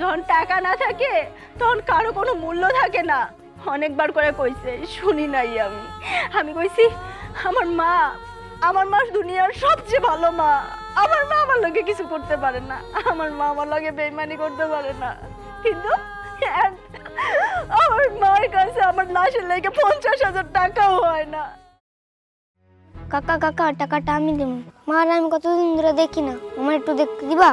যখন টাকা না থাকে, তখন কারও কোনো মূল্য থাকে না। অনেকবার করে কইছে, শুনি নাই আমি। আমি কইছি, আমার মা আমার মা দুনিয়ার সবচেয়ে ভালো মা। আমার মা আমার লগে কিছু করতে পারে না। আমার মা আমার লগে বেইমানি করতে পারে না। কিন্তু আমার মায়ের কাছে আমার লাশের লেগে পঞ্চাশ হাজার টাকাও হয় না। কাকা কাকা, টাকাটা আমি দেব। মার আমি কতদিন ধরে দেখি না। আমার একটু দেখতে দিবা?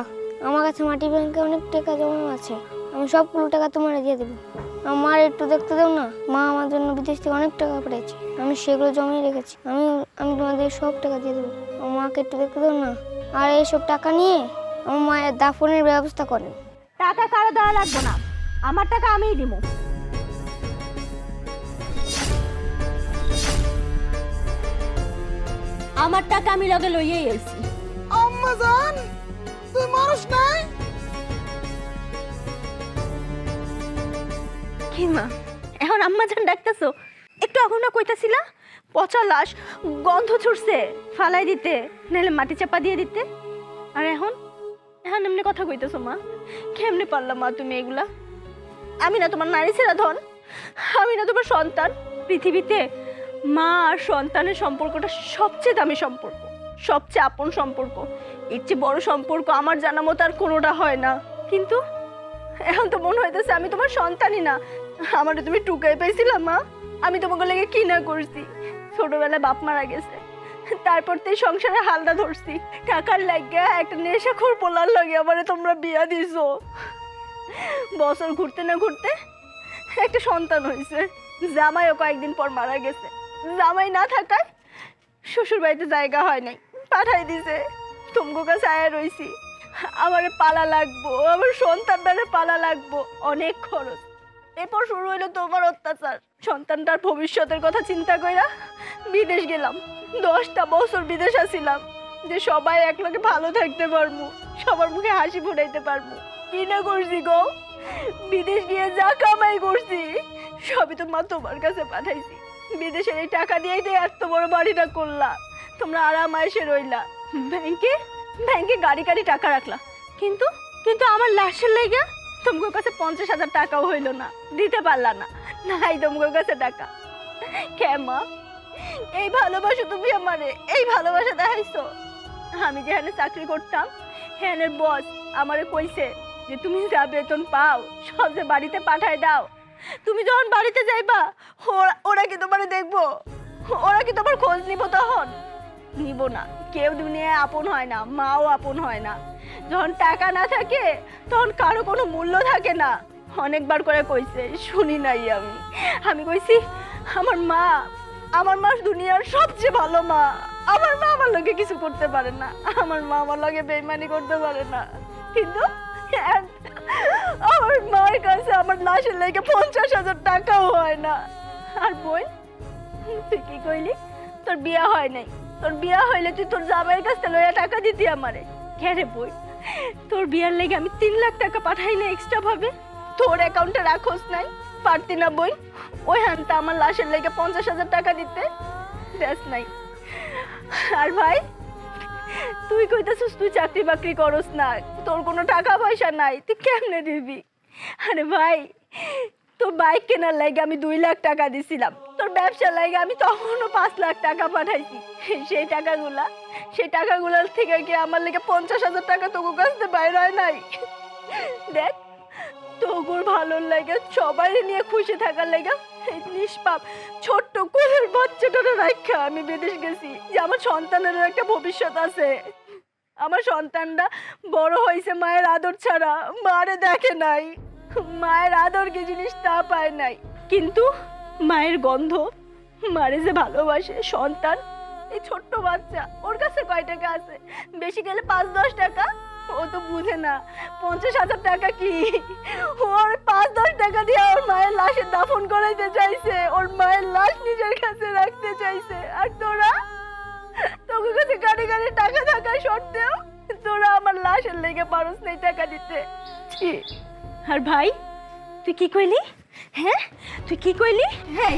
আমার কাছে মাটি ব্যাংকে অনেক টাকা জমা আছে। আমি সবগুলো টাকা তোমার দিয়ে দেবো। আমার একটু দেখতে দেও না। মা আমার জন্য বিদেশ থেকে অনেক টাকা পাঠিয়েছে। আমি সেগুলো জমিয়ে রেখেছি। আমি আমি তোমাদের সব টাকা দিয়ে দেবো। আমার মাকে একটু দেখতে দেও না। আর এইসব টাকা নিয়ে আমার মায়ের দাফনের ব্যবস্থা করেন টাকা কারও দেওয়া লাগবে না। আমার টাকা আমিই দিব। আমার টাকা আমি লগে লইয়েই এসছি আম্মা জান! তুই মানুষ নাই? কি মা, এখন আম্মা জান ডাকতেছো? একটু আগুন না কইতাছিলা? পচা লাশ, গন্ধ ছুটছে ফালাই দিতে, নাহলে মাটি চাপা দিয়ে দিতে। আর এখন? এখন এমনি কথা কইতেছো মা, কেমনে পারলাম মা তুমি এগুলা? আমি না তোমার নারী ছেড়া ধন, আমি না তোমার সন্তান। পৃথিবীতে মা আর সন্তানের সম্পর্কটা সবচেয়ে দামি সম্পর্ক, সবচেয়ে আপন সম্পর্ক। এর চেয়ে বড় সম্পর্ক আমার জানা মতো আর কোনোটা হয় না। কিন্তু এখন তো মনে হইতেছে আমি তোমার সন্তানই না। আমার তুমি টুকাই পাইছিলাম মা। আমি তোমাকে লেগে কি না করছি? ছোটবেলায় বাপ মারা গেছে। তারপর তো সংসারে হালদা ধরছি। টাকার লাগিয়া একটা নেশাখোর পোলার লাগে আমারে তোমরা বিয়া দিছো। বছর ঘুরতে না ঘুরতে একটা সন্তান হয়েছে জামাইও কয়েকদিন পর মারা গেছে। জামাই না থাকায় শ্বশুর বাড়িতে জায়গা হয় নাই। পাঠাই দিছে। তোমাকে কাছে আয়া রইছি। আমার পালা লাগবো, আমার সন্তানটারে পালা লাগবো, অনেক খরচ। এরপর শুরু হইল তোমার অত্যাচার। সন্তানটার ভবিষ্যতের কথা চিন্তা কইরা বিদেশ গেলাম। দশটা বছর বিদেশ আসিলাম যে সবাই এক একলগে ভালো থাকতে পারব সবার মুখে হাসি ফুটাইতে পারব কি না করছি গো? বিদেশ গিয়ে যা কামাই করছি, সবই তো মা তোমার কাছে পাঠাইছি। বিদেশের এই টাকা দিয়েই তো এত বড় বাড়িটা করলা। তোমরা আরাম এসে রইলা। ব্যাংকে ব্যাংকে গাড়ি গাড়ি টাকা রাখলা। কিন্তু কিন্তু আমার লাশের লেগে তোমার কাছে পঞ্চাশ হাজার টাকাও হইল না, দিতে পারলা না, নাই তোমার কাছে টাকা। কেমা এই ভালোবাসা তুমি আমারে, এই ভালোবাসা দেখাইছো। আমি যেখানে চাকরি করতাম হ্যানের বস আমারে কইছে যে তুমি যা বেতন পাও, সব যে বাড়িতে পাঠায় দাও। তুমি যখন বাড়িতে যাইবা ওরা কি তোমারে দেখব? ওরা কি তোমার খোঁজ নিব তখন? নিব না। কেউ দুনিয়ায় আপন হয় না, মাও আপন হয় না। যখন টাকা না থাকে, তখন কারও কোনো মূল্য থাকে না। অনেকবার করে কইছে, শুনি নাই আমি। আমি কইছি, আমার মা আমার মা দুনিয়ার সবচেয়ে ভালো মা। আমার মা আমার লগে কিছু করতে পারে না। আমার মা আমার লগে বেইমানি করতে পারে না। কিন্তু আমার মার কাছে আমার লাশের লেগে পঞ্চাশ হাজার টাকাও হয় না। আর বই তুই কি কইলি? তোর বিয়া হয় নাই। তোর বিয়া হইলে তুই তোর জামাইয়ের কাছ লইয়া টাকা দিতি আমারে। কেরে বই তোর বিয়ার লেগে আমি তিন লাখ টাকা পাঠাই না এক্সট্রা ভাবে। তোর অ্যাকাউন্টে রাখোস নাই, পারতি না বই। ওই হানটা আমার লাশের লেগে পঞ্চাশ হাজার টাকা দিতে। দেশ নাই। আর ভাই, তুই কইতাছিস তুই চাকরি বাকরি করস না, তোর কোনো টাকা পয়সা নাই, তুই কেমনে দিবি? আরে ভাই, তোর বাইক কেনার লাগে আমি দুই লাখ টাকা দিছিলাম। তোর ব্যবসা লাগে, আমি তখনও পাঁচ লাখ টাকা পাঠাইছি। সেই টাকাগুলা, সেই টাকাগুলার থেকে কি আমার লেগে পঞ্চাশ হাজার টাকা তোকে কাছ থেকে বাইর হয় নাই? দেখ তোগুর ভালো লাগে সবাই নিয়ে খুশি থাকার লাগে নিষ্পাপ ছোট্ট কোলের বাচ্চাটারও রাখা আমি বিদেশ গেছি। যে আমার সন্তানেরও একটা ভবিষ্যৎ আছে। আমার সন্তানটা বড় হয়েছে মায়ের আদর ছাড়া, মারে দেখে নাই। মায়ের আদর কি জিনিস তা পায় নাই। কিন্তু মায়ের গন্ধ, মারে যে ভালোবাসে সন্তান। এই ছোট্ট বাচ্চা, ওর কাছে কয় টাকা আছে? বেশি গেলে পাঁচ, দশ টাকা? ও তো বুঝে না, পঞ্চাশ হাজার টাকা কি? ওর পাঁচ, দশ টাকা দিয়ে ওর মায়ের লাশের দাফন করাইতে চাইছে, ওর মায়ের লাশ নিজের কাছে রাখতে চাইছে। আর তোরা? তোকে কাছে গাড়ি গাড়ি, টাকা থাকা সত্ত্বেও তোরা আমার লাশের লেগে পারস নেই টাকা দিতে। আর ভাই, তুই কি কইলি? হ্যাঁ? তুই কি কইলি? হ্যাঁ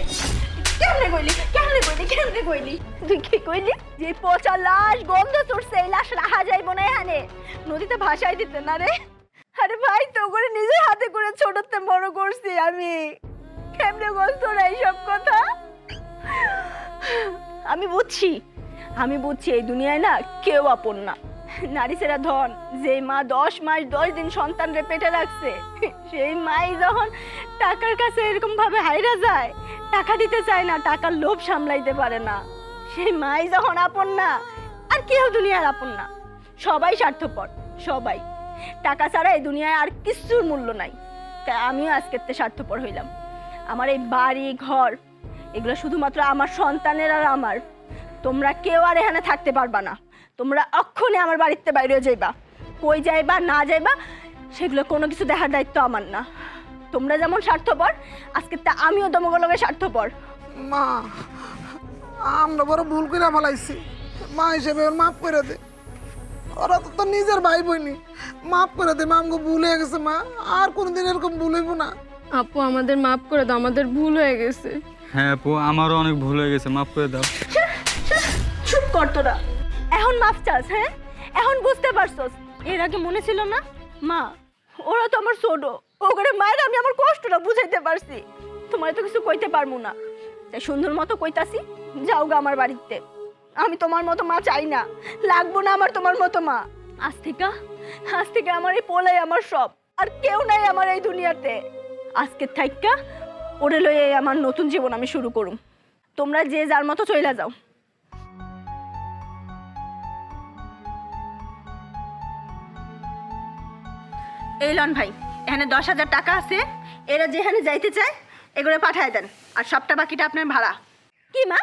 কেমনে কইলি? কেমনে কইলি? কেমনে কইলি? তুই কি কইলি? যে পচা লাশ গন্ধ চড়ছে এই লাশ রাহা যাইব না এখানে। নদীতে ভাসাই দিতে না রে। আরে ভাই তো করে নিজের হাতে করে ছোটতে বড় করছি আমি। কেমনে বলতো না এইসব কথা? আমি বুঝছি। আমি বুঝছি এই দুনিয়ায় না কেউ আপন না। নারী সেরা ধন যে মা দশ মাস দশ দিন সন্তানরে পেটে রাখছে, সেই মাই যখন টাকার কাছে এরকম ভাবে হাইরা যায়, টাকা দিতে চায় না, টাকার লোভ সামলাইতে পারে না। সেই মাই যখন আপন না, আর কেউ দুনিয়ার আপন না। সবাই স্বার্থপর, সবাই। টাকা ছাড়া এই দুনিয়ায় আর কিছুর মূল্য নাই। তাই আমিও আজকের স্বার্থপর হইলাম। আমার এই বাড়ি, ঘর, এগুলো শুধুমাত্র আমার সন্তানের আর আমার। তোমরা কেউ আর এখানে থাকতে পারবা না। তোমরা অক্ষণে আমার বাড়িতে বাইরে যাইবা। কই যাইবা না যাইবা সেগুলো কোনো কিছু দেখার দায়িত্ব আমার না। তোমরা যেমন স্বার্থপর আজকে তা আমিও তোমাগুলোকে স্বার্থপর। মা আমরা বড় ভুল করে ফেলাইছি। মা হিসেবে ওর মাফ করে দে। ওরা তো তোর নিজের ভাই বোনই। মাফ করে দে মা আমাকে ভুল হয়ে গেছে মা। আর কোনোদিন এরকম ভুল হইব না। আপু আমাদের মাফ করে দাও আমাদের ভুল হয়ে গেছে। হ্যাঁ আপু আমারও অনেক ভুল হয়ে গেছে মাফ করে দাও। চুপ কর তোরা। এখন মাফ চাস হ্যাঁ? এখন বুঝতে পারছস। এর আগে মনে ছিল না? মা, ওরা তো আমার ছোট। ও করে মায়ের আমি আমার কষ্টটা বুঝাইতে পারছি। তোমার তো কিছু কইতে পারব না। তাই সুন্দর মতো কইতাছি, যাও গা আমার বাড়িতে। আমি তোমার মতো মা চাই না। লাগবো না আমার তোমার মতো মা। আজ থেকে আজ থেকে আমার এই পোলাই আমার সব। আর কেউ নাই আমার এই দুনিয়াতে। আজকের থাইকা, ওরে লয়ে আমার নতুন জীবন আমি শুরু করুম। তোমরা যে যার মতো চইলা যাও। এই লন ভাই এখানে দশ হাজার টাকা আছে এরা যেখানে যাইতে চায় এগুলো পাঠায় দেন আর সবটা বাকিটা আপনার ভাড়া। কি মা?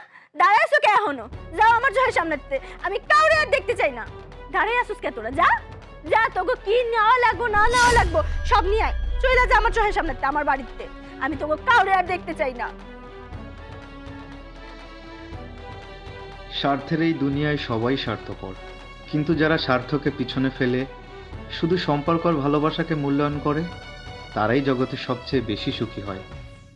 আসো কে এখনও? যাও আমার চোখের সামনেতে আমি কাউরে আর দেখতে চাই না। দাঁড়ায় আসুস কে তোরা? যা যা তোকে কি নেওয়া লাগবো না নেওয়া লাগবো সব নিয়ে আয়। চলে যা আমার চোখের সামনেতে আমার বাড়িতে। আমি তোকে কাউরে আর দেখতে চাই না। স্বার্থের এই দুনিয়ায় সবাই স্বার্থপর। কিন্তু যারা স্বার্থকে পিছনে ফেলে শুধু সম্পর্ক আর ভালোবাসাকে মূল্যায়ন করে তারাই জগতে সবচেয়ে বেশি সুখী হয়।